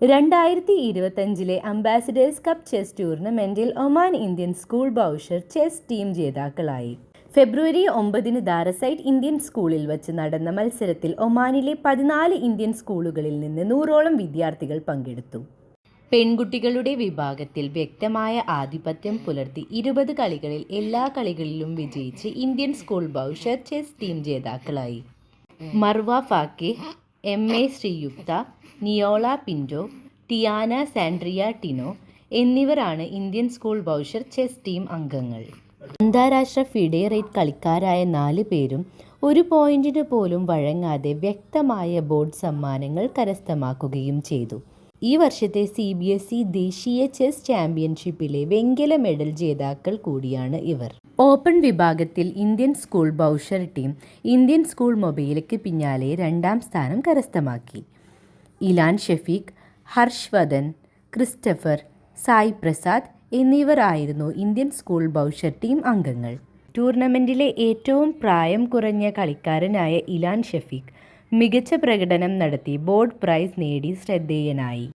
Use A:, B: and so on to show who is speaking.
A: രണ്ടായിരത്തി ഇരുപത്തഞ്ചിലെ ambassadors cup chess ടൂർണമെന്റിൽ Oman Indian school Bousher chess team ജേതാക്കളായി. ഫെബ്രുവരി ഒമ്പതിന് ദാരസൈറ്റ് ഇന്ത്യൻ സ്കൂളിൽ വച്ച് നടന്ന മത്സരത്തിൽ ഒമാനിലെ പതിനാല് ഇന്ത്യൻ സ്കൂളുകളിൽ നിന്ന് നൂറോളം വിദ്യാർത്ഥികൾ പങ്കെടുത്തു. പെൺകുട്ടികളുടെ വിഭാഗത്തിൽ വ്യക്തമായ ആധിപത്യം പുലർത്തി ഇരുപത് കളികളിൽ എല്ലാ കളികളിലും വിജയിച്ച് Indian school Bousher chess team ജേതാക്കളായി. മർവ ഫാക്കെ എം എ ശ്രീയുക്ത നിയോള പിന്റോ ടിയാന സാൻഡ്രിയ ടിനോ എന്നിവരാണ് Indian school Bousher chess team അംഗങ്ങൾ. അന്താരാഷ്ട്ര ഫിഡെ റേറ്റ് കളിക്കാരായ നാല് പേരും ഒരു പോയിന്റിന് പോലും വഴങ്ങാതെ വ്യക്തമായ ബോർഡ് സമ്മാനങ്ങൾ കരസ്ഥമാക്കുകയും ചെയ്തു. ഈ വർഷത്തെ സി ബി എസ് ഇ ദേശീയ ചെസ് ചാമ്പ്യൻഷിപ്പിലെ വെങ്കല മെഡൽ ജേതാക്കൾ കൂടിയാണ് ഇവർ. ഓപ്പൺ വിഭാഗത്തിൽ Indian school Bousher team Indian school മൊബൈലയ്ക്ക് പിന്നാലെ രണ്ടാം സ്ഥാനം കരസ്ഥമാക്കി. ഇലാൻ ഷഫീഖ് ഹർഷ്വദൻ ക്രിസ്റ്റഫർ സായി പ്രസാദ് എന്നിവരായിരുന്നു ഇന്ത്യൻ സ്കൂൾ ബൗഷർ ടീം അംഗങ്ങൾ. ടൂർണമെന്റിലെ ഏറ്റവും പ്രായം കുറഞ്ഞ കളിക്കാരനായ ഇലാൻ ഷഫീഖ് മികച്ച പ്രകടനം നടത്തി ബോർഡ് പ്രൈസ് നേടി ശ്രദ്ധേയനായി.